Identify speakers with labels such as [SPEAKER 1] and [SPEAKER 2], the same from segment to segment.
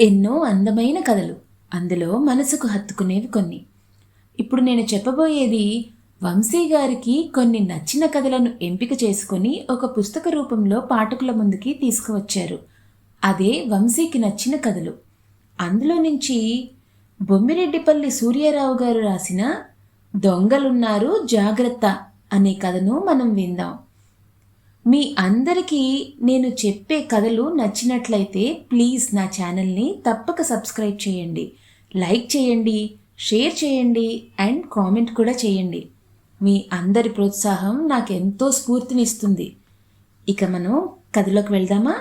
[SPEAKER 1] ఎన్నో అందమైన కథలు. అందులో మనసుకు హత్తుకునేవి కొన్ని. ఇప్పుడు నేను చెప్పబోయేది వంశీ గారికి కొన్ని నచ్చిన కథలను ఎంపిక చేసుకొని ఒక పుస్తక రూపంలో పాఠకుల ముందుకి తీసుకువచ్చారు. అదే వంశీకి నచ్చిన కథలు. అందులో నుంచి బొమ్మిరెడ్డిపల్లి సూర్యారావు గారు రాసిన దొంగలున్నారు జాగ్రత్త అనే కథను మనం విందాం. మీ అందరికీ నేను చెప్పే కథలు నచ్చినట్లయితే ప్లీజ్ నా ఛానల్ని తప్పక సబ్స్క్రైబ్ చేయండి. లైక్ చేయండి షేర్ చేయండి అండ్ కామెంట్ కూడా చేయండి. మీ అందరి ప్రోత్సాహం నాకు ఎంతో స్ఫూర్తినిస్తుంది. ఇక మనం కథలోకి వెళ్దామా?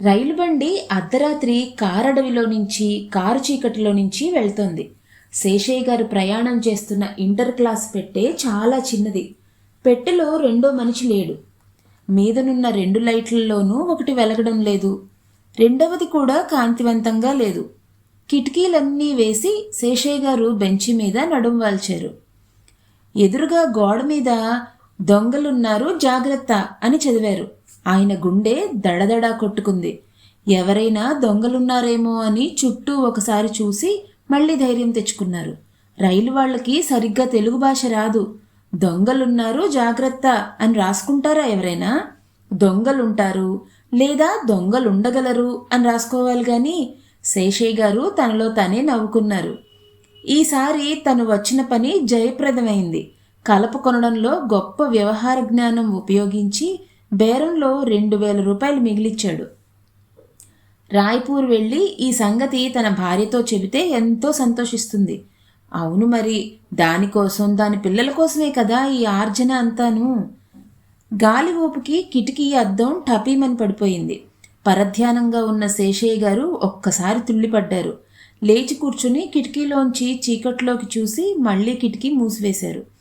[SPEAKER 1] రైలు బండి అర్ధరాత్రి కారడవిలో నుంచి కారు చీకటిలో నుంచి వెళ్తోంది. శేషయ్య గారు ప్రయాణం చేస్తున్న ఇంటర్ క్లాస్ పెట్టే చాలా చిన్నది. పెట్టెలో రెండో మనిషి లేడు. మీదనున్న రెండు లైట్లలోనూ ఒకటి వెలగడం లేదు. రెండవది కూడా కాంతివంతంగా లేదు. కిటికీలన్నీ వేసి శేషయ్య గారు బెంచి మీద నడుం వాల్చారు. ఎదురుగా గోడ మీద దొంగలున్నారు జాగ్రత్త అని చదివారు. ఆయన గుండె దడదడా కొట్టుకుంది. ఎవరైనా దొంగలున్నారేమో అని చుట్టూ ఒకసారి చూసి మళ్ళీ ధైర్యం తెచ్చుకున్నారు. రైలు వాళ్ళకి సరిగ్గా తెలుగు భాష రాదు. దొంగలున్నారు జాగ్రత్త అని రాసుకుంటారా ఎవరైనా? దొంగలుంటారు లేదా దొంగలుండగలరు అని రాసుకోవాలి కానీ శేషయ్య గారు తనలో తనే నవ్వుకున్నారు. ఈసారి తను వచ్చిన పని జయప్రదమైంది. కలప కొనడంలో గొప్ప వ్యవహార జ్ఞానం ఉపయోగించి బేరంలో రెండు వేల రూపాయలు మిగిలిచ్చాడు. రాయ్పూర్ వెళ్ళి ఈ సంగతి తన భార్యతో చెబితే ఎంతో సంతోషిస్తుంది. అవును మరి దానికోసం దాని పిల్లల కోసమే కదా ఈ ఆర్జన అంతాను? గాలి ఊపుకి కిటికీ అద్దం టపీమని పడిపోయింది. పరధ్యానంగా ఉన్న శేషయ్య గారు ఒక్కసారి తుళ్ళిపడ్డారు. లేచి కూర్చుని కిటికీలోంచి చీకట్లోకి చూసి మళ్ళీ కిటికీ మూసివేశారు.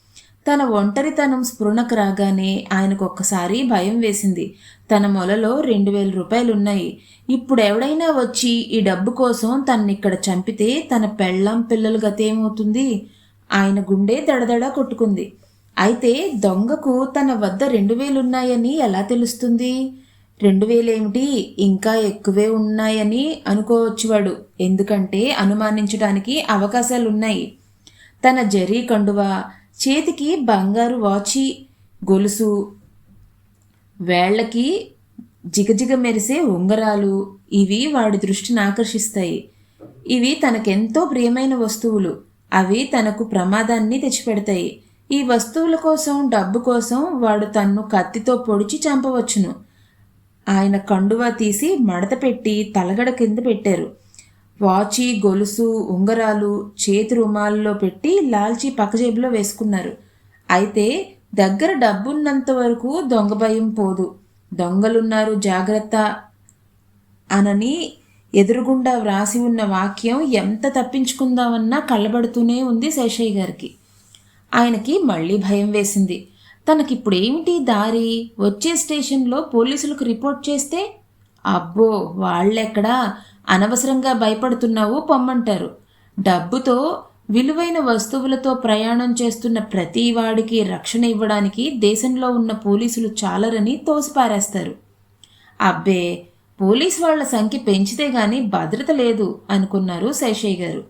[SPEAKER 1] తన ఒంటరితనం స్ఫురణకు రాగానే ఆయనకు ఒక్కసారి భయం వేసింది. తన మొలలో రెండు వేల రూపాయలున్నాయి. ఇప్పుడు ఎవడైనా వచ్చి ఈ డబ్బు కోసం తన్నిక్కడ చంపితే తన పెళ్ళాం పిల్లలు గతేమవుతుంది? ఆయన గుండె దడదడా కొట్టుకుంది. అయితే దొంగకు తన వద్ద రెండు వేలున్నాయని ఎలా తెలుస్తుంది? రెండు వేలేమిటి? ఇంకా ఎక్కువే ఉన్నాయని అనుకోవచ్చు వాడు. ఎందుకంటే అనుమానించడానికి అవకాశాలున్నాయి. తన జరీ కండువా చేతికి బంగారు వాచి గొలుసు వేళ్ళకి జిగజిగ మెరిసే ఉంగరాలు ఇవి వాడి దృష్టిని ఆకర్షిస్తాయి. ఇవి తనకెంతో ప్రియమైన వస్తువులు. అవి తనకు ప్రమాదాన్ని తెచ్చిపెడతాయి. ఈ వస్తువుల కోసం డబ్బు కోసం వాడు తన్ను కత్తితో పొడిచి చంపవచ్చును. ఆయన కండువా తీసి మడత పెట్టి తలగడ కింద పెట్టారు. వాచి గొలుసు ఉంగరాలు చేతి రుమాల్లో పెట్టి లాల్చి పక్కజేబులో వేసుకున్నారు. అయితే దగ్గర డబ్బున్నంత వరకు దొంగ భయం పోదు. దొంగలున్నారు జాగ్రత్త అనని ఎదురుగుండా వ్రాసి ఉన్న వాక్యం ఎంత తప్పించుకుందామన్నా కళ్ళబడుతూనే ఉంది శేషయ్య గారికి. ఆయనకి మళ్ళీ భయం వేసింది. తనకిప్పుడు ఏమిటి దారి? వచ్చే స్టేషన్లో పోలీసులకు రిపోర్ట్ చేస్తే అబ్బో వాళ్ళెక్కడా అనవసరంగా భయపడుతున్నావు పొమ్మంటారు. డబ్బుతో విలువైన వస్తువులతో ప్రయాణం చేస్తున్న ప్రతి వాడికి రక్షణ ఇవ్వడానికి దేశంలో ఉన్న పోలీసులు చాలరని తోసిపారేస్తారు. అబ్బే పోలీస్ వాళ్ళ సంఖ్య పెంచితే గాని భద్రత లేదు అనుకున్నారు శేషయ్య గారు.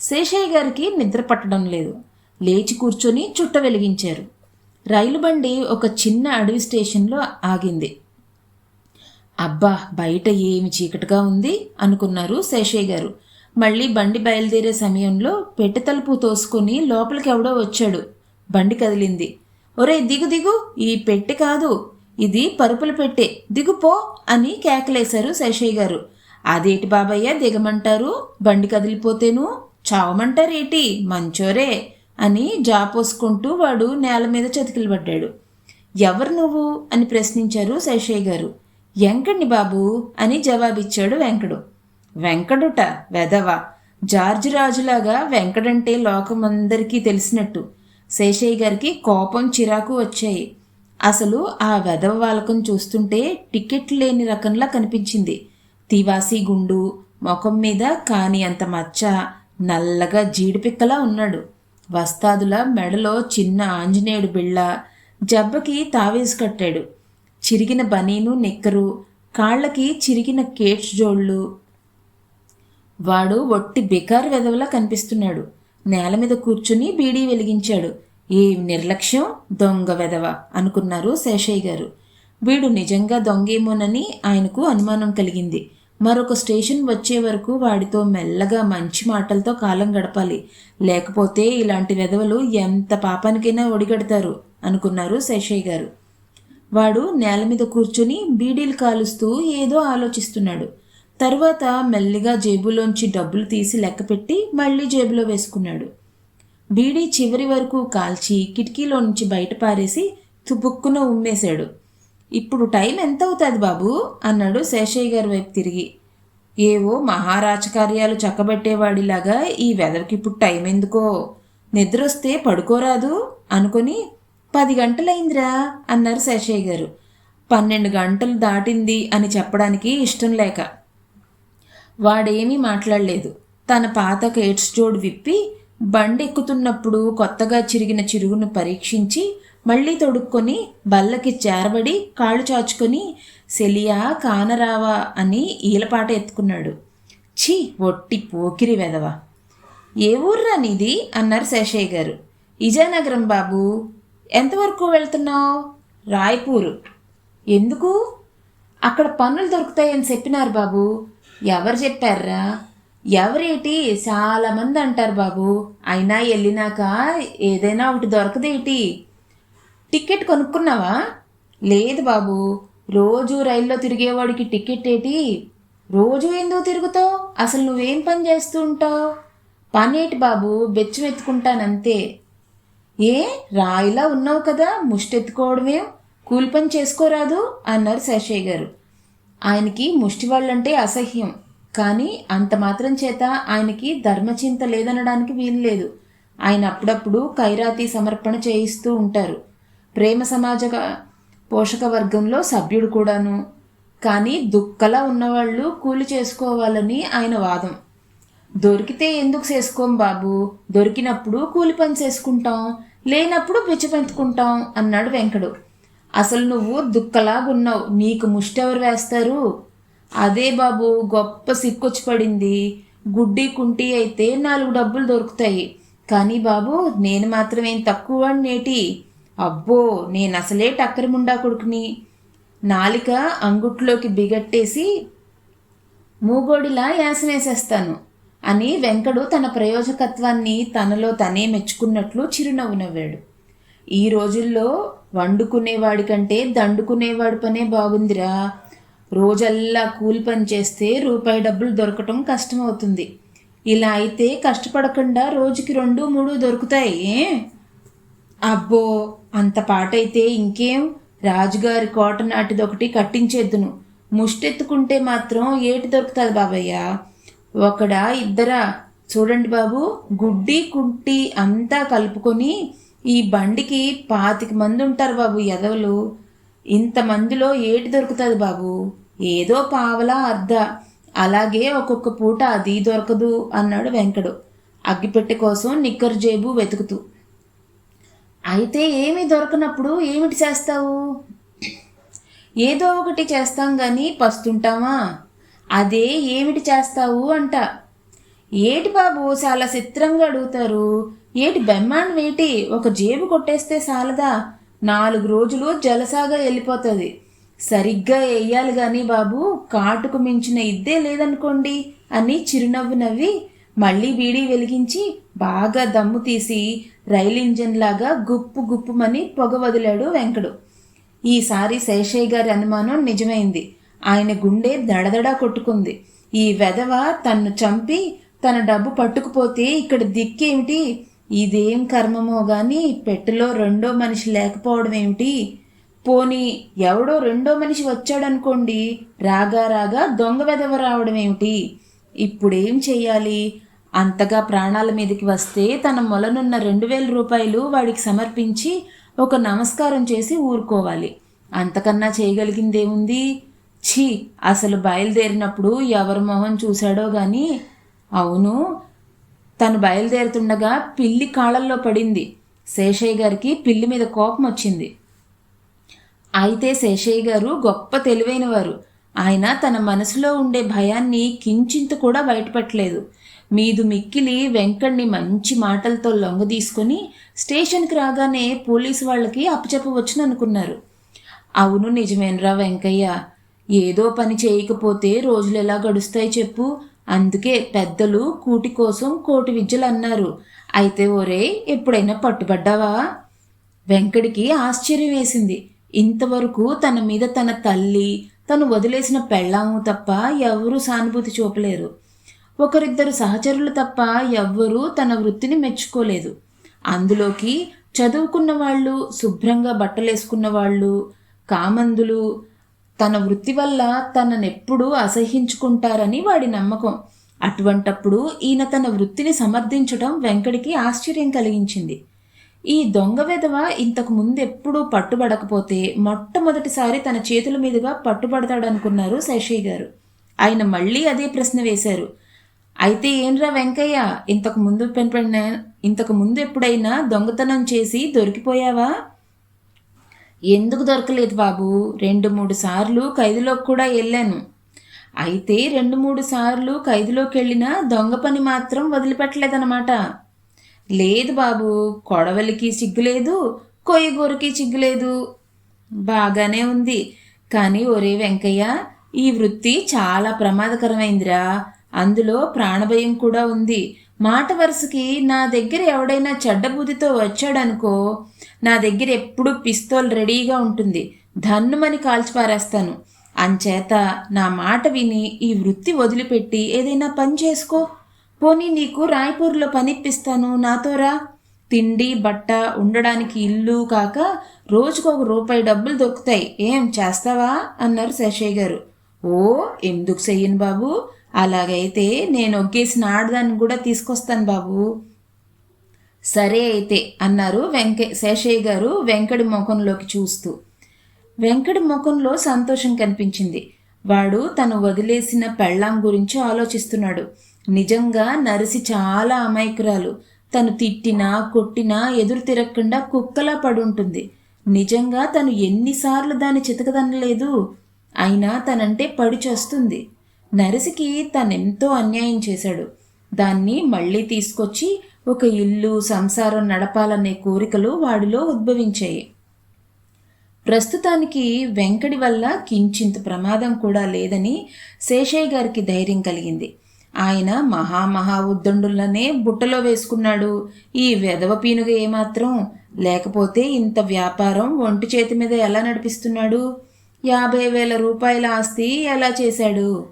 [SPEAKER 1] శేషయ్య గారికి నిద్ర పట్టడం లేదు. లేచి కూర్చొని చుట్ట వెలిగించారు. రైలు బండి ఒక చిన్న అడవి స్టేషన్లో ఆగింది. అబ్బా బయట ఏమి చీకటిగా ఉంది అనుకున్నారు శేషయ్య గారు. మళ్ళీ బండి బయలుదేరే సమయంలో పెట్టె తలుపు తోసుకొని లోపలికి ఎవడో వచ్చాడు. బండి కదిలింది. ఒరే దిగు దిగు. ఈ పెట్టె కాదు. ఇది పరుపుల పెట్టె. దిగుపో అని కేకలేశారు శేషయ్య గారు. అదేటి బాబయ్య దిగమంటారు? బండి కదిలిపోతేను? చావమంటారేటి? మంచోరే అని జాపోసుకుంటూ వాడు నేల మీద చతికిలబడ్డాడు. ఎవరు నువ్వు? అని ప్రశ్నించారు శేషయ్య గారు. వెంకణ్ణి బాబు అని జవాబిచ్చాడు వెంకడు. వెంకడుట వెదవ జార్జి రాజులాగా వెంకడంటే లోకమందరికీ తెలిసినట్టు. శేషయ్య గారికి కోపం చిరాకు వచ్చాయి. అసలు ఆ వెదవ వాలకం చూస్తుంటే టికెట్ లేని రకంలా కనిపించింది. తివాసి గుండు ముఖం మీద కాని అంత మచ్చ నల్లగా జీడిపిక్కలా ఉన్నాడు. వస్తాదుల మెడలో చిన్న ఆంజనేయుడు బిళ్ళ జబ్బకి తావేసి కట్టాడు. చిరిగిన బనీను నిక్కరు కాళ్ళకి చిరిగిన కేట్స్ జోళ్ళు. వాడు ఒట్టి బికారు వెదవలా కనిపిస్తున్నాడు. నేల మీద కూర్చుని బీడీ వెలిగించాడు. ఏ నిర్లక్ష్యం దొంగ వెదవ అనుకున్నారు శేషయ్య గారు. వీడు నిజంగా దొంగేమోనని ఆయనకు అనుమానం కలిగింది. మరొక స్టేషన్ వచ్చే వరకు వాడితో మెల్లగా మంచి మాటలతో కాలం గడపాలి. లేకపోతే ఇలాంటి వెధవలు ఎంత పాపానికైనా ఒడిగడతారు అనుకున్నారు శేషయ్య గారు. వాడు నేల మీద కూర్చుని బీడీలు కాలుస్తూ ఏదో ఆలోచిస్తున్నాడు. తర్వాత మెల్లిగా జేబులోంచి డబ్బులు తీసి లెక్కపెట్టి మళ్ళీ జేబులో వేసుకున్నాడు. బీడీ చివరి వరకు కాల్చి కిటికీలో నుంచి బయట పారేసి తుపుక్కున ఉమ్మేశాడు. ఇప్పుడు టైం ఎంత అవుతుంది బాబు? అన్నాడు శేషయ్య గారి వైపు తిరిగి. ఏవో మహారాజకార్యాలు చక్కబెట్టేవాడిలాగా ఈ వెదవికి ఇప్పుడు టైం ఎందుకో? నిద్రొస్తే పడుకోరాదు? అనుకొని పది గంటలైందిరా అన్నారు శేషయ్య గారు. పన్నెండు గంటలు దాటింది అని చెప్పడానికి ఇష్టం లేక. వాడేమీ మాట్లాడలేదు. తన పాత కేట్స్ జోడు విప్పి బండి ఎక్కుతున్నప్పుడు కొత్తగా చిరిగిన చిరుగును పరీక్షించి మళ్ళీ తొడుక్కొని బల్లకి చేరబడి కాళ్ళు చాచుకొని సెలియా కానరావా అని ఈలపాట ఎత్తుకున్నాడు. ఛీ ఒట్టి పోకిరి వెదవ ఏ ఊర్రా నీది? అన్నారు శేషయ్య గారు. ఇజానగరం బాబు. ఎంతవరకు వెళ్తున్నావు? రాయ్పూరు. ఎందుకు? అక్కడ పన్నులు దొరుకుతాయని చెప్పినారు బాబు. ఎవరు చెప్పారా? ఎవరేటి? చాలామంది అంటారు బాబు. అయినా వెళ్ళినాక ఏదైనా ఒకటి దొరకదేటి? టికెట్ కొనుక్కున్నావా? లేదు బాబు. రోజు రైల్లో తిరిగేవాడికి టికెట్ ఏంటి? రోజు ఎందుకు తిరుగుతావు? అసలు నువ్వేం పని చేస్తూ ఉంటావు? పనేటి బాబు బెచ్చం ఎత్తుకుంటానంతే. ఏ రాయిలా ఉన్నావు కదా ముష్టెత్తుకోవడమేం. కూలి పని చేసుకోరాదు అన్నారు శేషయ్య గారు. ఆయనకి ముష్టి వాళ్ళంటే అసహ్యం కానీ అంత మాత్రం చేత ఆయనకి ధర్మచింత లేదనడానికి వీలు లేదు ఆయన అప్పుడప్పుడు ఖైరాతీ సమర్పణ చేయిస్తూ ఉంటారు. ప్రేమ సమాజ పోషక వర్గంలో సభ్యుడు కూడాను. కానీ దుక్కలా ఉన్నవాళ్ళు కూలి చేసుకోవాలని ఆయన వాదం. దొరికితే ఎందుకు చేసుకోం బాబు? దొరికినప్పుడు కూలి పని చేసుకుంటాం. లేనప్పుడు పిచ్చిపెంచుకుంటాం అన్నాడు వెంకడు. అసలు నువ్వు దుక్కలాగున్నావు. నీకు ముష్టెవరు వేస్తారు? అదే బాబు గొప్ప సిక్కొచ్చి పడింది. గుడ్డి కుంటి అయితే నాలుగు డబ్బులు దొరుకుతాయి. కానీ బాబు నేను మాత్రమేం తక్కువ నేటి అబ్బో నేను అసలే టక్కరిముండా కొడుకుని. నాలిక అంగుట్లోకి బిగట్టేసి మూగోడిలా యాసనేసేస్తాను. అని వెంకడు తన ప్రయోజకత్వాన్ని తనలో తనే మెచ్చుకున్నట్లు చిరునవ్వు నవ్వాడు. ఈ రోజుల్లో వండుకునేవాడి కంటే దండుకునేవాడి పనే బాగుందిరా. రోజల్లా కూలి పని చేస్తే రూపాయి డబ్బులు దొరకటం కష్టమవుతుంది. ఇలా అయితే కష్టపడకుండా రోజుకి రెండు మూడు దొరుకుతాయి అబ్బో అంత పాటైతే ఇంకేం? రాజుగారి కోట నాటిదొకటి కట్టించేద్దును. ముష్టెత్తుకుంటే మాత్రం ఏటి దొరుకుతుంది బాబయ్య? ఒకడా ఇద్దరా? చూడండి బాబు గుడ్డి కుంటి అంతా కలుపుకొని ఈ బండికి పాతిక మంది ఉంటారు బాబు ఎదవలు ఇంతమందిలో ఏటి దొరుకుతుంది బాబు? ఏదో పావలా అర్ధ. అలాగే ఒక్కొక్క పూట అది దొరకదు అన్నాడు వెంకడు. అగ్గిపెట్టె కోసం నిక్కరు జేబు వెతుకుతూ. అయితే ఏమీ దొరకనప్పుడు ఏమిటి చేస్తావు? ఏదో ఒకటి చేస్తాం కానీ పస్తుంటామా? అదే ఏమిటి చేస్తావు అంట. ఏటి బాబు చాలా చిత్రంగా అడుగుతారు? ఏటి బెమ్మాన్ వేటి ఒక జేబు కొట్టేస్తే చాలదా? నాలుగు రోజులు జలసాగా వెళ్ళిపోతుంది. సరిగ్గా వేయాలి కానీ బాబు కాటుకు మించిన ఇద్దే లేదనుకోండి అని చిరునవ్వు నవ్వి మళ్ళీ బీడీ వెలిగించి బాగా దమ్ము తీసి రైలు ఇంజన్ లాగా గుప్పు గుప్పుమని పొగ వదిలాడు వెంకడు. ఈసారి శేషయ్య గారి అనుమానం నిజమైంది. ఆయన గుండె దడదడా కొట్టుకుంది. ఈ వెధవ తన్ను చంపి తన డబ్బు పట్టుకుపోతే ఇక్కడ దిక్కేమిటి? ఇదేం కర్మమో గాని పెట్టెలో రెండో మనిషి లేకపోవడం ఏమిటి? పోనీ ఎవడో రెండో మనిషి వచ్చాడనుకోండి రాగా రాగా దొంగ వెధవ రావడం ఏమిటి? ఇప్పుడేం చెయ్యాలి? అంతగా ప్రాణాల మీదకి వస్తే తన మొలనున్న రెండు వేల రూపాయలు వాడికి సమర్పించి ఒక నమస్కారం చేసి ఊరుకోవాలి. అంతకన్నా చేయగలిగిందేముంది? ఛీ అసలు బయలుదేరినప్పుడు ఎవరి మొహం చూశాడో గాని? అవును. తను బయలుదేరుతుండగా పిల్లి కాళ్ళల్లో పడింది. శేషయ్య గారికి పిల్లి మీద కోపం వచ్చింది. అయితే శేషయ్య గారు గొప్ప తెలివైనవారు. ఆయన తన మనసులో ఉండే భయాన్ని కించింత కూడా బయటపెట్టలేదు. మీదు మిక్కిలి వెంకణ్ణి మంచి మాటలతో లొంగ తీసుకొని స్టేషన్కి రాగానే పోలీసు వాళ్ళకి అప్పచెప్పవచ్చుననుకున్నారు. అవును నిజమేనరా వెంకయ్య. ఏదో పని చేయకపోతే రోజులు ఎలా గడుస్తాయి చెప్పు. అందుకే పెద్దలు కూటి కోసం కోటి విద్యలు అన్నారు. అయితే ఒరే ఎప్పుడైనా పట్టుబడ్డావా? వెంకడికి ఆశ్చర్యం వేసింది. ఇంతవరకు తన మీద తన తల్లి తను వదిలేసిన పెళ్ళాము తప్ప ఎవరూ సానుభూతి చూపలేరు. ఒకరిద్దరు సహచరులు తప్ప ఎవ్వరూ తన వృత్తిని మెచ్చుకోలేదు. అందులోకి చదువుకున్న వాళ్ళు శుభ్రంగా బట్టలేసుకున్న వాళ్ళు కామందులు తన వృత్తి వల్ల తననెప్పుడూ అసహించుకుంటారని వాడి నమ్మకం. అటువంటప్పుడు ఈయన తన వృత్తిని సమర్థించడం వెంకడికి ఆశ్చర్యం కలిగించింది. ఈ దొంగ విధవ ఇంతకు ముందు ఎప్పుడూ పట్టుబడకపోతే మొట్టమొదటిసారి తన చేతుల మీదుగా పట్టుబడతాడనుకున్నారు శశి గారు. ఆయన మళ్ళీ అదే ప్రశ్న వేశారు. అయితే ఏంరా వెంకయ్య ఇంతకు ముందు పెంపడిన ఇంతకు ముందు ఎప్పుడైనా దొంగతనం చేసి దొరికిపోయావా? ఎందుకు దొరకలేదు బాబు? రెండు మూడు సార్లు ఖైదులోకి కూడా వెళ్ళాను. అయితే రెండు మూడు సార్లు ఖైదులోకి వెళ్ళినా దొంగ పని మాత్రం వదిలిపెట్టలేదన్నమాట. లేదు బాబు కొడవలికి సిగ్గులేదు కొయ్యగూరకి సిగ్గులేదు. బాగానే ఉంది. కానీ ఒరే వెంకయ్య ఈ వృత్తి చాలా ప్రమాదకరమైందిరా. అందులో ప్రాణభయం కూడా ఉంది. మాట వరుసకి నా దగ్గర ఎవడైనా చెడ్డబుద్ధితో వచ్చాడనుకో నా దగ్గర ఎప్పుడూ పిస్తోల్ రెడీగా ఉంటుంది. ధన్నుమని కాల్చిపారేస్తాను. అంచేత నా మాట విని ఈ వృత్తి వదిలిపెట్టి ఏదైనా పని చేసుకో. పోనీ నీకు రాయ్పూర్లో పనిప్పిస్తాను నాతోరా తిండి బట్ట ఉండడానికి ఇల్లు కాక రోజుకు ఒక రూపాయి డబ్బులు దొక్కుతాయి. ఏం చేస్తావా? అన్నారు శశయ్య గారు. ఓ ఎందుకు చెయ్యను బాబు? అలాగైతే నేను ఒగ్గేసిన ఆడదాన్ని కూడా తీసుకొస్తాను బాబు. సరే అయితే అన్నారు వెంక శేషయ్య గారు వెంకటి ముఖంలోకి చూస్తూ. వెంకటి ముఖంలో సంతోషం కనిపించింది. వాడు తను వదిలేసిన పెళ్ళాం గురించి ఆలోచిస్తున్నాడు. నిజంగా నరిసి చాలా అమాయకురాలు. తను తిట్టినా కొట్టినా ఎదురు తిరగకుండా కుక్కలా పడుంటుంది నిజంగా తను ఎన్నిసార్లు దాన్ని చితకదనలేదు. అయినా తనంటే పడిచేస్తుంది నరసికి తనెంతో అన్యాయం చేశాడు. దాన్ని మళ్ళీ తీసుకొచ్చి ఒక ఇల్లు సంసారం నడపాలనే కోరికలు వాడిలో ఉద్భవించాయి. ప్రస్తుతానికి వెంకడి వల్ల కించింత ప్రమాదం కూడా లేదని శేషయ్య గారికి ధైర్యం కలిగింది. ఆయన మహామహా ఉద్దండులనే బుట్టలో వేసుకున్నాడు. ఈ వెధవ పీనుగ ఏమాత్రం? లేకపోతే ఇంత వ్యాపారం ఒంటి చేతి మీద ఎలా నడిపిస్తున్నాడు? యాభై వేల రూపాయల ఆస్తి ఎలా చేశాడు?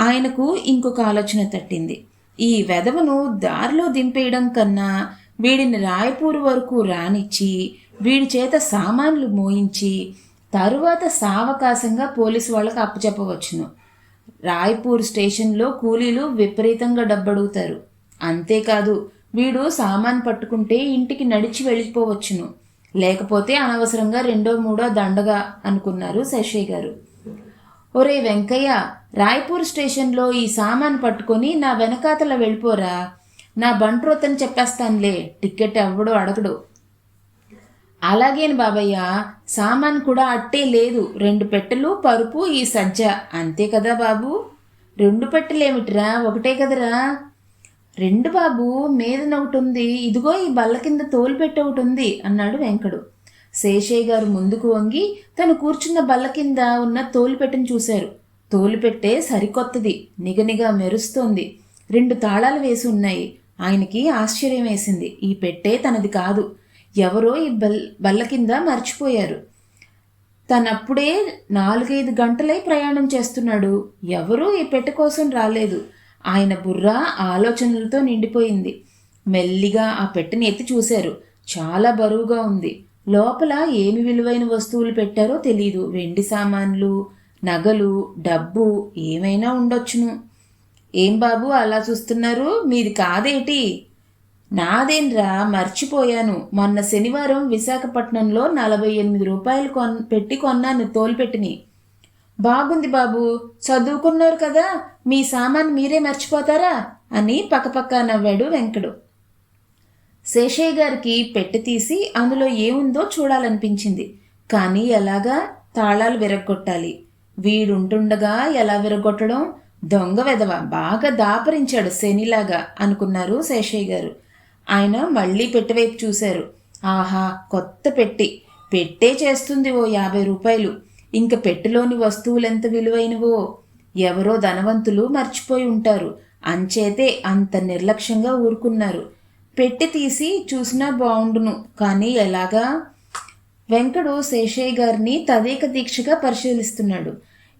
[SPEAKER 1] ఆయనకు ఇంకొక ఆలోచన తట్టింది. ఈ వెధవను దారిలో దింపేయడం కన్నా వీడిని రాయపూర్ వరకు రానిచ్చి వీడి చేత సామాన్లు మోయించి తరువాత సావకాశంగా పోలీసు వాళ్ళకు అప్పచెప్పవచ్చును రాయ్పూర్ స్టేషన్లో కూలీలు విపరీతంగా డబ్బడుగుతారు. అంతేకాదు వీడు సామాన్ పట్టుకుంటే ఇంటికి నడిచి వెళ్ళిపోవచ్చును. లేకపోతే అనవసరంగా రెండో మూడో దండగా అనుకున్నారు శశయ్య గారు. ఒరే వెంకయ్య రాయ్పూర్ స్టేషన్లో ఈ సామాన్ పట్టుకొని నా వెనకాతల వెళ్ళిపోరా. నా బంట్రోతని చెప్పేస్తానులే. టిక్కెట్ ఎవ్వడు అడగడు. అలాగేను బాబయ్య సామాన్ కూడా అట్టే లేదు. రెండు పెట్టెలు పరుపు ఈ సజ్జ. అంతే కదా బాబు? రెండు పెట్టెలేమిట్రా? ఒకటే కదరా? రెండు బాబు మీదనొకటి ఉంది ఇదిగో ఈ బల్ల కింద తోలు పెట్టి ఒకటి ఉంది అన్నాడు వెంకడు. శేషయ్య గారు ముందుకు వంగి తను కూర్చున్న బల్ల కింద ఉన్న తోలుపెట్టెను చూశారు. తోలుపెట్టే సరికొత్తది. నిగనిగా మెరుస్తోంది. రెండు తాళాలు వేసి ఉన్నాయి. ఆయనకి ఆశ్చర్యం వేసింది. ఈ పెట్టే తనది కాదు. ఎవరో ఈ బల్ బల్ల కింద మర్చిపోయారు. తనప్పుడే నాలుగైదు గంటలై ప్రయాణం చేస్తున్నాడు. ఎవరూ ఈ పెట్టె కోసం రాలేదు. ఆయన బుర్ర ఆలోచనలతో నిండిపోయింది. మెల్లిగా ఆ పెట్టెని ఎత్తి చూశారు. చాలా బరువుగా ఉంది. లోపల ఏమి విలువైన వస్తువులు పెట్టారో తెలీదు. వెండి సామాన్లు నగలు డబ్బు ఏమైనా ఉండొచ్చును. ఏం బాబు అలా చూస్తున్నారు? మీది కాదేటి? నాదేన్రా మర్చిపోయాను. మొన్న శనివారం విశాఖపట్నంలో నలభై ఎనిమిది రూపాయలు కొన్ పెట్టి కొన్నాను తోలుపెట్టిని. బాగుంది బాబు. చదువుకున్నారు కదా. మీ సామాన్ మీరే మర్చిపోతారా? అని పక్కపక్క నవ్వాడు వెంకడు. శేషయ్య గారికి పెట్టి తీసి అందులో ఏముందో చూడాలనిపించింది. కానీ ఎలాగా తాళాలు విరగ్గొట్టాలి. వీడుంటుండగా ఎలా విరగొట్టడం దొంగ వెధవ బాగా దాపరించాడు శనిలాగా అనుకున్నారు శేషయ్య గారు. ఆయన మళ్ళీ పెట్టివైపు చూశారు. ఆహా కొత్త పెట్టి. పెట్టే చేస్తుంది ఓ యాభై రూపాయలు. ఇంక పెట్టెలోని వస్తువులెంత విలువైనవో? ఎవరో ధనవంతులు మర్చిపోయి ఉంటారు. అంచేతే అంత నిర్లక్ష్యంగా ఊరుకున్నారు. పెట్టి తీసి చూసినా బాగుండును. కానీ ఎలాగా? వెంకడు శేషయ్య గారిని తదేక దీక్షగా పరిశీలిస్తున్నాడు.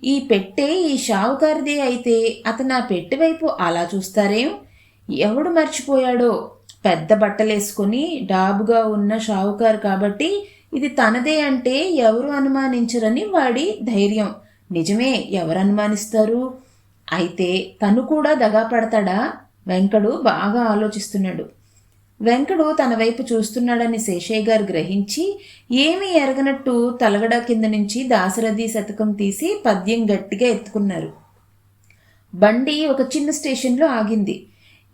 [SPEAKER 1] ఈ పెట్టే ఈ షావుకారిదే అయితే అతను ఆ పెట్టె వైపు అలా చూస్తారేం? ఎవడు మర్చిపోయాడో? పెద్ద బట్టలేసుకొని డాబుగా ఉన్న షావుకారు కాబట్టి ఇది తనదే అంటే ఎవరు అనుమానించరని వాడి ధైర్యం. నిజమే ఎవరు అనుమానిస్తారు? అయితే తను కూడా దగా పడతాడా? వెంకడు బాగా ఆలోచిస్తున్నాడు. వెంకడు తన వైపు చూస్తున్నాడని శేషయ్య గారు గ్రహించి ఏమీ ఎరగనట్టు తలగడ కింద నుంచి దాశరథి శతకం తీసి పద్యం గట్టిగా ఎత్తుకున్నారు. బండి ఒక చిన్న స్టేషన్లో ఆగింది.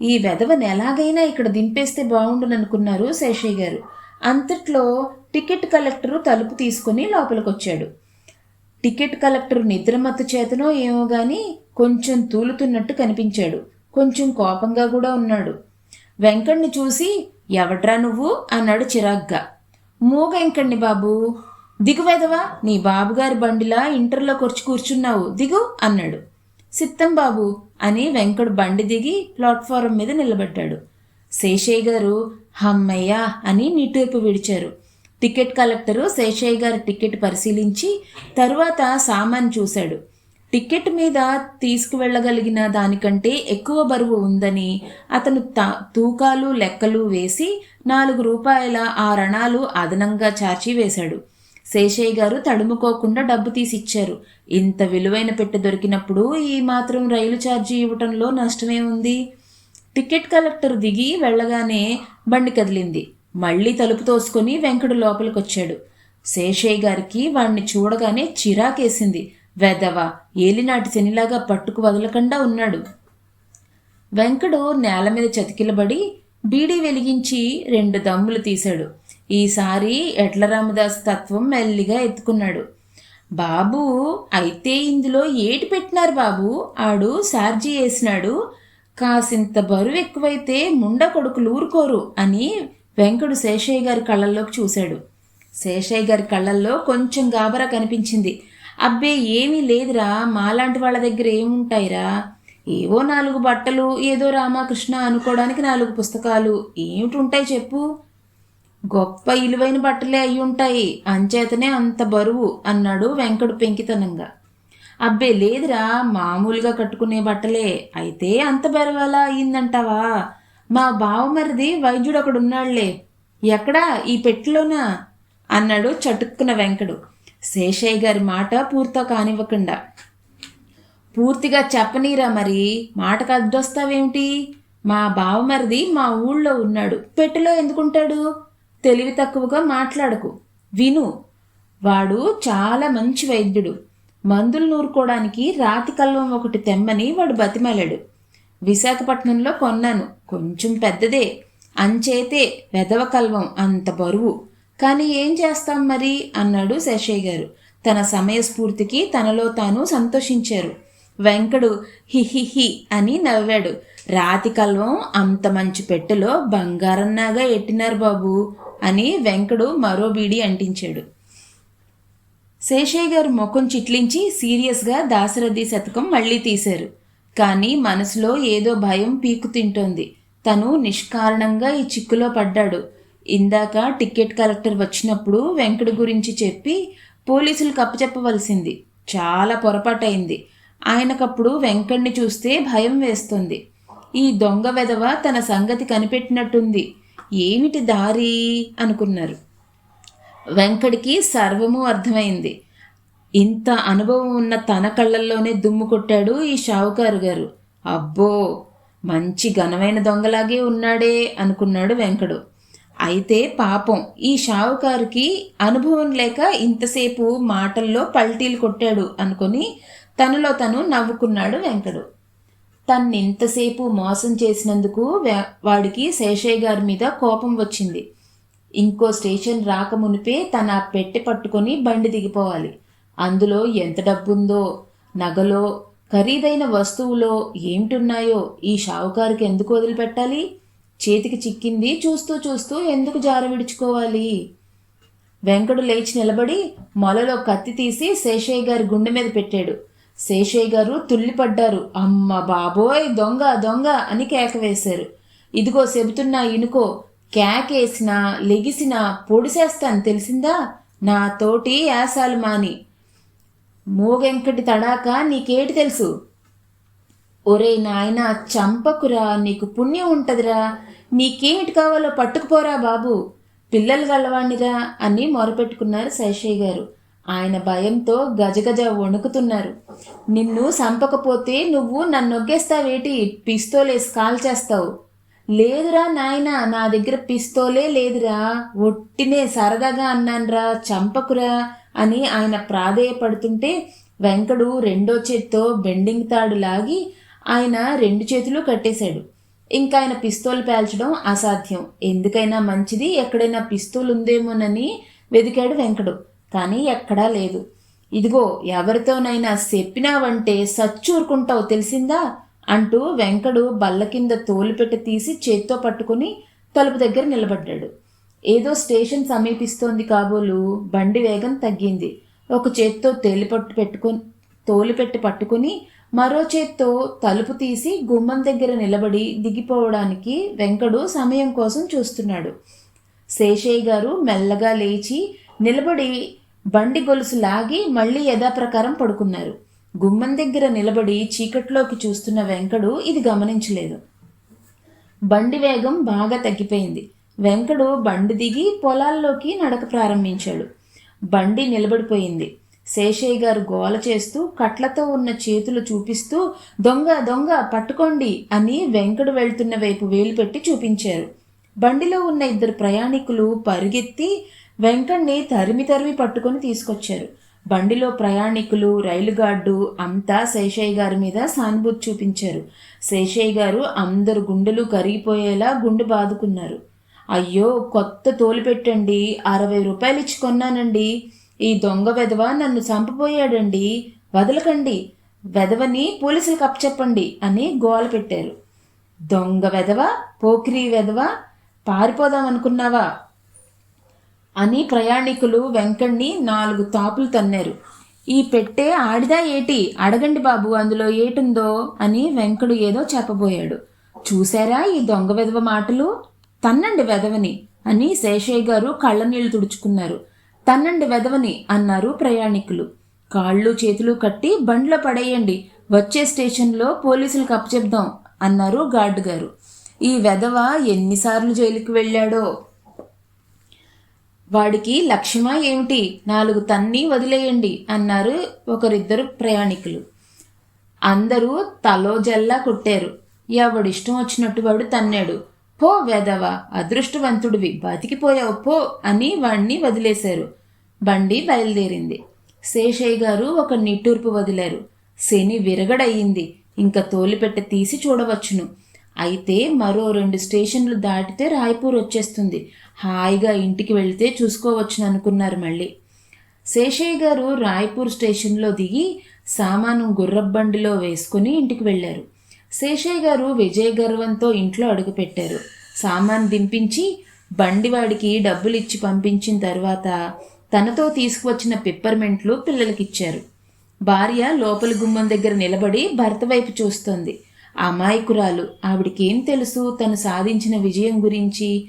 [SPEAKER 1] ఈ వెధవని ఎలాగైనా ఇక్కడ దింపేస్తే బాగుండుననుకున్నారు శేషయ్య గారు. అంతట్లో టికెట్ కలెక్టరు తలుపు తీసుకుని లోపలికొచ్చాడు. టికెట్ కలెక్టర్ నిద్రమత్తు చేతనో ఏమో గాని కొంచెం తూలుతున్నట్టు కనిపించాడు. కొంచెం కోపంగా కూడా ఉన్నాడు. వెంకణ్ణి చూసి ఎవడ్రా నువ్వు? అన్నాడు చిరాగ్గా. మూగ వెంకణ్ణి బాబు. దిగువెదవా నీ బాబుగారి బండిలా ఇంటర్లో కొర్చి కూర్చున్నావు. దిగు అన్నాడు. సిత్తం బాబు అని వెంకడు బండి దిగి ప్లాట్ఫారం మీద నిలబడ్డాడు. శేషయ్య గారు హమ్మయ్యా అని నిట్టూర్పు విడిచారు. టికెట్ కలెక్టరు శేషయ్య గారి టికెట్ పరిశీలించి తరువాత సామాన్ చూశాడు. టికెట్ మీద తీసుకువెళ్ళగలిగిన దానికంటే ఎక్కువ బరువు ఉందని అతను తూకాలు లెక్కలు వేసి నాలుగు రూపాయల ఆ రణాలు అదనంగా చార్చి వేశాడు. శేషయ్య గారు తడుముకోకుండా డబ్బు తీసిచ్చారు. ఇంత విలువైన పెట్టె దొరికినప్పుడు ఈ మాత్రం రైలు ఛార్జీ ఇవ్వటంలో నష్టమే ఉంది. టికెట్ కలెక్టర్ దిగి వెళ్ళగానే బండి కదిలింది. మళ్ళీ తలుపు తోసుకొని వెంకడు లోపలికొచ్చాడు. శేషయ్య గారికి వాణ్ణి చూడగానే చిరాకేసింది. వెదవ ఏలినాటి శనిలాగా పట్టుకు వదలకుండా ఉన్నాడు. వెంకడు నేల మీద చతికిలబడి బీడీ వెలిగించి రెండు దమ్ములు తీశాడు. ఈసారి ఎట్ల రామదాస్ తత్వం మెల్లిగా ఎత్తుకున్నాడు. బాబు అయితే ఇందులో ఏటి పెట్టినారు బాబు? ఆడు సార్జీ వేసినాడు. కాసింత బరువు ఎక్కువైతే ముండ కొడుకులు ఊరుకోరు అని వెంకడు శేషయ్య గారి కళ్ళల్లోకి చూశాడు. శేషయ్య గారి కళ్ళల్లో కొంచెం గాబరా కనిపించింది. అబ్బే ఏమీ లేదురా. మాలాంటి వాళ్ళ దగ్గర ఏముంటాయిరా? ఏవో నాలుగు బట్టలు ఏదో రామకృష్ణ అనుకోవడానికి నాలుగు పుస్తకాలు. ఏమిటి ఉంటాయి చెప్పు? గొప్ప ఇలువైన బట్టలే అయి ఉంటాయి అంచేతనే అంత బరువు అన్నాడు వెంకడు పెంకితనంగా. అబ్బే లేదురా. మామూలుగా కట్టుకునే బట్టలే. అయితే అంత బరువలా అయిందంటావా మా బావమరిది వైద్యుడు ఒకడున్నాళ్ళే ఎక్కడా? ఈ పెట్టిలోనా? అన్నాడు చటుక్కున వెంకడు. శేషయ్య గారి మాట పూర్త కానివ్వకుండా. పూర్తిగా చెప్పనీరా మరి మాటకు అడ్డొస్తావేమిటి? మా బావమరిది మా ఊళ్ళో ఉన్నాడు. పెట్టెలో ఎందుకుంటాడు? తెలివి తక్కువగా మాట్లాడకు. విను వాడు చాలా మంచి వైద్యుడు. మందులు నూరుకోవడానికి రాతి కల్వం ఒకటి తెమ్మని వాడు బతిమాలాడు. విశాఖపట్నంలో కొన్నాను. కొంచెం పెద్దదే. అంచేతే వెదవ కల్వం అంత బరువు. కానీ ఏం చేస్తాం మరి? అన్నాడు శేషయ్య గారు. తన సమయస్ఫూర్తికి తనలో తాను సంతోషించారు. వెంకడు హిహిహి అని నవ్వాడు. రాతి కల్వం అంత మంచి పెట్టెలో బంగారన్నాగా ఎట్టినారు బాబు? అని వెంకడు మరో బీడి అంటించాడు. శేషయ్య గారు ముఖం చిట్లించి సీరియస్గా దాశరథి శతకం మళ్ళీ తీశారు. కానీ మనసులో ఏదో భయం పీకు తింటోంది తను నిష్కారణంగా ఈ చిక్కులో పడ్డాడు. ఇందాక టికెట్ కలెక్టర్ వచ్చినప్పుడు వెంకడు గురించి చెప్పి పోలీసులు కప్పచెప్పవలసింది. చాలా పొరపాటైంది ఆయనకప్పుడు వెంకణ్ణి చూస్తే భయం వేస్తుంది. ఈ దొంగ వెధవ తన సంగతి కనిపెట్టినట్టుంది. ఏమిటి దారి? అనుకున్నారు. వెంకడికి సర్వము అర్థమైంది. ఇంత అనుభవం ఉన్న తన కళ్ళల్లోనే దుమ్ము కొట్టాడు ఈ షావుకారు గారు. అబ్బో! మంచి ఘనమైన దొంగలాగే ఉన్నాడే అనుకున్నాడు వెంకడు. అయితే పాపం ఈ షావుకారుకి అనుభవం లేక ఇంతసేపు మాటల్లో పల్టీలు కొట్టాడు అనుకొని తనలో తను నవ్వుకున్నాడు వెంకడు. తన్నింతసేపు మోసం చేసినందుకు వాడికి శేషయ్య గారి మీద కోపం వచ్చింది. ఇంకో స్టేషన్ రాకమునిపే తన పెట్టె పట్టుకొని బండి దిగిపోవాలి. అందులో ఎంత డబ్బుందో నగలో ఖరీదైన వస్తువులో ఏమిటున్నాయో ఈ షావుకారుకి ఎందుకు వదిలిపెట్టాలి? చేతికి చిక్కింది చూస్తూ చూస్తూ ఎందుకు జార విడుచుకోవాలి? వెంకడు లేచి నిలబడి మొలలో కత్తి తీసి శేషయ్య గారి గుండె మీద పెట్టాడు. శేషయ్య గారు తుల్లిపడ్డారు. అమ్మ బాబోయ్ దొంగ దొంగ అని కేక వేశారు. ఇదిగో చెబుతున్నా ఇనుకో కేకేసినా లెగిసినా పొడిసేస్తాను తెలిసిందా? నా తోటి యాసాలు మాని. మూగెంకటి తడాక నీకేటి తెలుసు? ఒరే నాయనా చంపకురా నీకు పుణ్యం ఉంటదిరా. నీకేమిటి కావాలో పట్టుకుపోరా బాబు. పిల్లలు గలవాణ్ణిరా అని మొరపెట్టుకున్నారు శైషయ్య గారు. ఆయన భయంతో గజగజ వణుకుతున్నారు. నిన్ను సంపకపోతే నువ్వు నన్ను నొగ్గేస్తావేటి పిస్తోలేసి కాల్ చేస్తావు. లేదురా నాయనా నా దగ్గర పిస్తోలే లేదురా. ఒట్టినే సరదాగా అన్నాన్రా చంపకురా అని ఆయన ప్రాధేయపడుతుంటే వెంకడు రెండో చేత్తో బెండింగ్ తాడు లాగి ఆయన రెండు చేతులు కట్టేశాడు. ఇంకా ఆయన పిస్తోల్ పేల్చడం అసాధ్యం. ఎందుకైనా మంచిది ఎక్కడైనా పిస్తోల్ ఉందేమోనని వెతికాడు వెంకడు. కానీ ఎక్కడా లేదు. ఇదిగో ఎవరితోనైనా చెప్పినావంటే సచ్చూరుకుంటావు తెలిసిందా? అంటూ వెంకడు బల్ల కింద తోలుపెట్టి తీసి చేత్తో పట్టుకుని తలుపు దగ్గర నిలబడ్డాడు. ఏదో స్టేషన్ సమీపిస్తోంది కాబోలు. బండి వేగం తగ్గింది. ఒక చేత్తో తేలిపట్టు పెట్టుకొని తోలుపెట్టి పట్టుకుని మరో చేత్తో తలుపు తీసి గుమ్మం దగ్గర నిలబడి దిగిపోవడానికి వెంకడు సమయం కోసం చూస్తున్నాడు. శేషయ్య గారు మెల్లగా లేచి నిలబడి బండి గొలుసు లాగి మళ్ళీ యథాప్రకారం పడుకున్నారు. గుమ్మం దగ్గర నిలబడి చీకట్లోకి చూస్తున్న వెంకడు ఇది గమనించలేదు. బండి వేగం బాగా తగ్గిపోయింది. వెంకడు బండి దిగి పొలాల్లోకి నడక ప్రారంభించాడు. బండి నిలబడిపోయింది. శేషయ్య గారు గోల చేస్తూ కట్లతో ఉన్న చేతులు చూపిస్తూ దొంగ దొంగ పట్టుకోండి అని వెంకడు వెళ్తున్న వైపు వేలు పెట్టి చూపించారు. బండిలో ఉన్న ఇద్దరు ప్రయాణికులు పరిగెత్తి వెంకణ్ణి తరిమి తరిమి పట్టుకొని తీసుకొచ్చారు. బండిలో ప్రయాణికులు రైలు గార్డు అంతా శేషయ్య గారి మీద సానుభూతి చూపించారు. శేషయ్య గారు అందరు గుండెలు కరిగిపోయేలా గుండె బాదుకున్నారు. అయ్యో కొత్త తోలు పెట్టండి అరవై రూపాయలు ఇచ్చి కొన్నానండి ఈ దొంగ వెధవ నన్ను చంపబోయాడండి. వదలకండి. వెధవని పోలీసులకు అప్పచెప్పండి అని గోల పెట్టారు. దొంగ వెధవ పోకిరి వెధవ పారిపోదాం అనుకున్నావా అని ప్రయాణికులు వెంకణ్ణి నాలుగు తాపులు తన్నారు. ఈ పెట్టే ఆడిదా ఏటి? అడగండి బాబు అందులో ఏటుందో? అని వెంకడు ఏదో చెప్పబోయాడు. చూశారా ఈ దొంగ వెధవ మాటలు? తన్నండి వెధవని అని శేషయ్య గారు కళ్ళ నీళ్ళు తుడుచుకున్నారు. తన్నండి వెధవని అన్నారు ప్రయాణికులు. కాళ్ళు చేతులు కట్టి బండ్లో పడేయండి వచ్చే స్టేషన్లో పోలీసులకు అప్పచెప్దాం అన్నారు గార్డు గారు ఈ వెధవ ఎన్నిసార్లు జైలుకి వెళ్ళాడో? వాడికి లక్ష్యమా ఏమిటి? నాలుగు తన్ని వదిలేయండి అన్నారు ఒకరిద్దరు ప్రయాణికులు. అందరూ తలో జల్లా కొట్టారు. ఎవడిష్టం వచ్చినట్టు వాడు తన్నాడు. పో వెధవ అదృష్టవంతుడివి బతికిపోయావు పో అని వాణ్ణి వదిలేశారు. బండి బయలుదేరింది. శేషయ్య గారు ఒక నిట్టూర్పు వదిలారు. శని విరగడయ్యింది ఇంకా తోలిపెట్ట తీసి చూడవచ్చును. అయితే మరో రెండు స్టేషన్లు దాటితే రాయ్పూర్ వచ్చేస్తుంది. హాయిగా ఇంటికి వెళితే చూసుకోవచ్చును అనుకున్నారు మళ్ళీ. శేషయ్య గారు రాయ్పూర్ స్టేషన్లో దిగి సామాను గుర్రబండిలో వేసుకుని ఇంటికి వెళ్ళారు శేషయ్య గారు విజయ గర్వంతో ఇంట్లో అడుగుపెట్టారు సామాన్ దింపించి బండివాడికి డబ్బులు ఇచ్చి పంపించిన తర్వాత తనతో తీసుకువచ్చిన పిప్పర్మెంట్లు పిల్లలకిచ్చారు. భార్య లోపలి గుమ్మం దగ్గర నిలబడి భర్త వైపు చూస్తోంది. అమాయకురాలు. ఆవిడికేం తెలుసు? తను సాధించిన విజయం గురించి.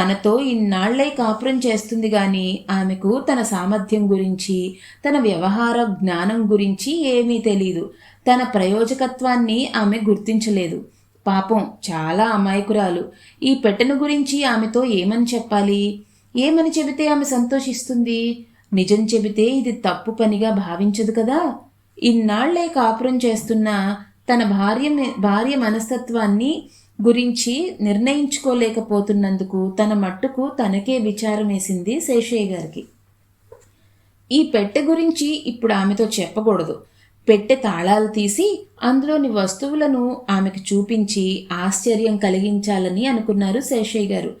[SPEAKER 1] తనతో ఇన్నాళ్ళై కాపురం చేస్తుంది గాని ఆమెకు తన సామర్థ్యం గురించి తన వ్యవహార జ్ఞానం గురించి ఏమీ తెలీదు. తన ప్రయోజకత్వాన్ని ఆమె గుర్తించలేదు. పాపం చాలా అమాయకురాలు. ఈ పెట్టెను గురించి ఆమెతో ఏమని చెప్పాలి? ఏమని చెబితే ఆమె సంతోషిస్తుంది? నిజం చెబితే ఇది తప్పు పనిగా భావించదు కదా? ఇన్నాళ్ళే కాపురం చేస్తున్న తన భార్య భార్య మనస్తత్వాన్ని గురించి నిర్ణయించుకోలేకపోతున్నందుకు తన మట్టుకు తనకే విచారం వేసింది శేషయ్య గారికి. ఈ పెట్టె గురించి ఇప్పుడు ఆమెతో చెప్పకూడదు. పెట్టె తాళాలు తీసి అందులోని వస్తువులను ఆమెకు చూపించి ఆశ్చర్యం కలిగించాలని అనుకున్నారు శేషయ్య గారు.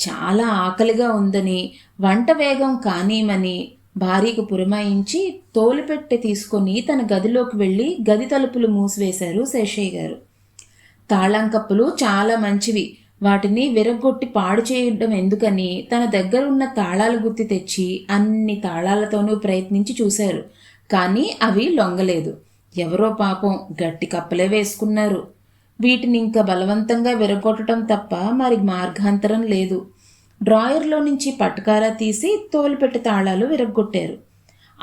[SPEAKER 1] చాలా ఆకలిగా ఉందని వంట వేగం కానీమని భార్యకు పురమాయించి తోలుపెట్టె తీసుకొని తన గదిలోకి వెళ్ళి గది తలుపులు మూసివేశారు శేషయ్య గారు. తాళం కప్పులు చాలా మంచివి. వాటిని విరగొట్టి పాడు చేయడం ఎందుకని తన దగ్గర ఉన్న తాళాలు గుర్తి తెచ్చి అన్ని తాళాలతోనూ ప్రయత్నించి చూశారు. కానీ అవి లొంగలేదు. ఎవరో పాపం గట్టి కప్పలే వేసుకున్నారు. వీటిని ఇంకా బలవంతంగా విరగొట్టడం తప్ప మరి మార్గాంతరం లేదు. డ్రాయర్లో నుంచి పట్టుకారా తీసి తోలుపెట్టి తాళాలు విరగ్గొట్టారు.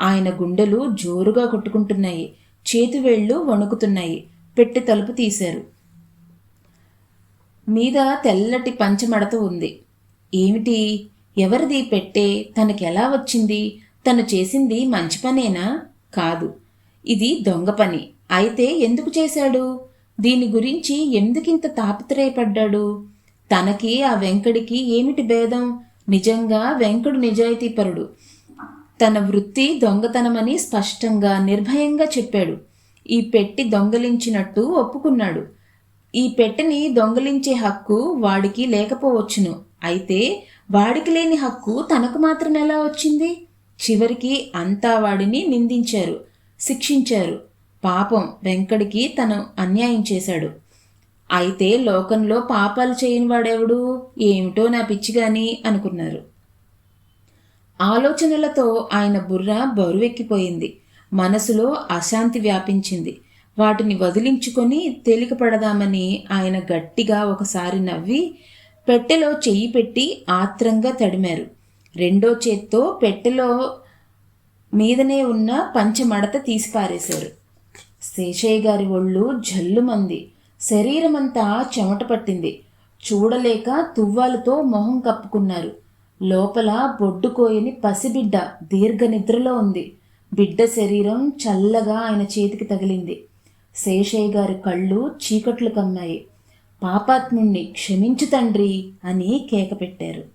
[SPEAKER 1] ఆయన గుండెలు జోరుగా కొట్టుకుంటున్నాయి. చేతివేళ్ళు వణుకుతున్నాయి. పెట్టి తలుపు తీశారు. మీద తెల్లటి పంచమడత ఉంది. ఏమిటి? ఎవరిది పెట్టే? తనకెలా వచ్చింది? తను చేసింది మంచి పనేనా? కాదు. ఇది దొంగ పని. అయితే ఎందుకు చేశాడు? దీని గురించి ఎందుకింత తాపత్రయపడ్డాడు? తనకి ఆ వెంకడికి ఏమిటి భేదం? నిజంగా వెంకడు నిజాయితీపరుడు. తన వృత్తి దొంగతనమని స్పష్టంగా నిర్భయంగా చెప్పాడు. ఈ పెట్టి దొంగలించినట్టు ఒప్పుకున్నాడు. ఈ పెట్టెని దొంగలించే హక్కు వాడికి లేకపోవచ్చును. అయితే వాడికి లేని హక్కు తనకు మాత్రం ఎలా వచ్చింది? చివరికి అంతా వాడిని నిందించారు శిక్షించారు. పాపం వెంకడికి తను అన్యాయం చేశాడు. అయితే లోకంలో పాపాలు చేయని వాడెవడు? ఏమిటో నా పిచ్చిగాని అనుకున్నారు. ఆలోచనలతో ఆయన బుర్ర బరువెక్కిపోయింది. మనసులో అశాంతి వ్యాపించింది. వాటిని వదిలించుకొని తేలికపడదామని ఆయన గట్టిగా ఒకసారి నవ్వి పెట్టెలో చెయ్యి పెట్టి ఆత్రంగా తడిమారు. రెండో చేత్తో పెట్టెలో మీదనే ఉన్న పంచమడత తీసిపారేశారు. శేషయ్య గారి ఒళ్ళు జల్లుమంది. శరీరమంతా చెమట పట్టింది. చూడలేక తువ్వాలతో మొహం కప్పుకున్నారు. లోపల బొడ్డుకోయని పసిబిడ్డ దీర్ఘ నిద్రలో ఉంది. బిడ్డ శరీరం చల్లగా ఆయన చేతికి తగిలింది. శేషయ్య గారి కళ్ళు చీకట్లు కమ్మాయి. పాపాత్ముణ్ణి క్షమించు తండ్రి అని కేక పెట్టారు.